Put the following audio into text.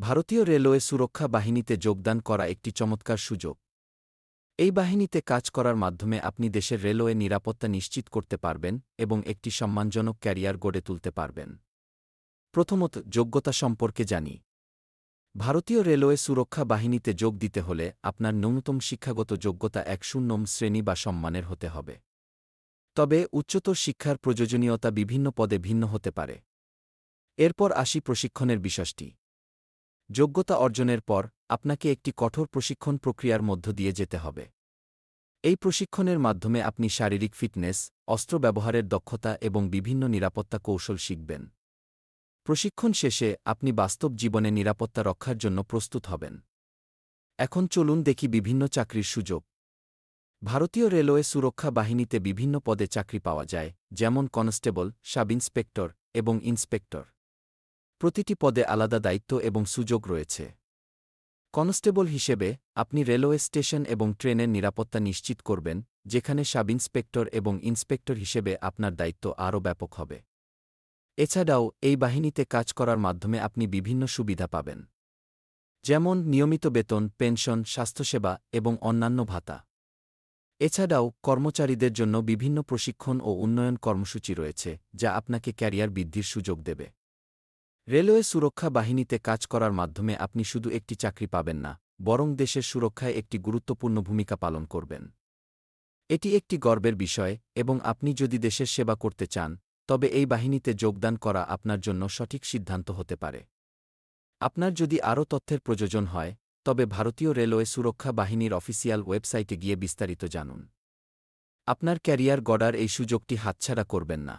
ভারতীয় রেলওয়ে সুরক্ষা বাহিনীতে যোগদান করা একটি চমৎকার সুযোগ। এই বাহিনীতে কাজ করার মাধ্যমে আপনি দেশের রেলওয়ে নিরাপত্তা নিশ্চিত করতে পারবেন এবং একটি সম্মানজনক ক্যারিয়ার গড়ে তুলতে পারবেন। প্রথমত, যোগ্যতা সম্পর্কে জানি। ভারতীয় রেলওয়ে সুরক্ষা বাহিনীতে যোগ দিতে হলে আপনার ন্যূনতম শিক্ষাগত যোগ্যতা এক শূন্যম শ্রেণি বা সম্মানের হতে হবে। তবে, উচ্চতর শিক্ষার প্রয়োজনীয়তা বিভিন্ন পদে ভিন্ন হতে পারে। এরপর আসি প্রশিক্ষণের বিষয়টি। যোগ্যতা অর্জনের পর, আপনাকে একটি কঠোর প্রশিক্ষণ প্রক্রিয়ার মধ্য দিয়ে যেতে হবে। এই প্রশিক্ষণের মাধ্যমে আপনি শারীরিক ফিটনেস, অস্ত্র ব্যবহারের দক্ষতা এবং বিভিন্ন নিরাপত্তা কৌশল শিখবেন। প্রশিক্ষণ শেষে আপনি বাস্তব জীবনে নিরাপত্তা রক্ষার জন্য প্রস্তুত হবেন। এখন চলুন দেখি বিভিন্ন চাকরির সুযোগ। ভারতীয় রেলওয়ে সুরক্ষা বাহিনীতে বিভিন্ন পদে চাকরি পাওয়া যায়, যেমন কনস্টেবল সাব ইন্সপেক্টর এবং ইন্সপেক্টর। প্রতিটি পদে আলাদা দায়িত্ব এবং সুযোগ রয়েছে। কনস্টেবল হিসেবে, আপনি রেলওয়ে স্টেশন এবং ট্রেনের নিরাপত্তা নিশ্চিত করবেন, যেখানে সাব ইন্সপেক্টর এবং ইন্সপেক্টর হিসেবে আপনার দায়িত্ব আরও ব্যাপক হবে। এছাড়াও, এই বাহিনীতে কাজ করার মাধ্যমে আপনি বিভিন্ন সুবিধা পাবেন। যেমন, নিয়মিত বেতন, পেনশন, স্বাস্থ্যসেবা এবং অন্যান্য ভাতা। এছাড়াও, কর্মচারীদের জন্য বিভিন্ন প্রশিক্ষণ ও উন্নয়ন কর্মসূচি রয়েছে, যা আপনাকে ক্যারিয়ার বৃদ্ধির সুযোগ দেবে। রেলওয়ে সুরক্ষা বাহিনীতে কাজ করার মাধ্যমে আপনি শুধু একটি চাকরি পাবেন না, বরং দেশের সুরক্ষায় একটি গুরুত্বপূর্ণ ভূমিকা পালন করবেন। এটি একটি গর্বের বিষয়, এবং আপনি যদি দেশের সেবা করতে চান, তবে এই বাহিনীতে যোগদান করা আপনার জন্য সঠিক সিদ্ধান্ত হতে পারে। আপনার যদি আরও তথ্যের প্রয়োজন হয়, তবে ভারতীয় রেলওয়ে সুরক্ষা বাহিনীর অফিসিয়াল ওয়েবসাইটে গিয়ে বিস্তারিত জানুন। আপনার ক্যারিয়ার গড়ার এই সুযোগটি হাতছাড়া করবেন না।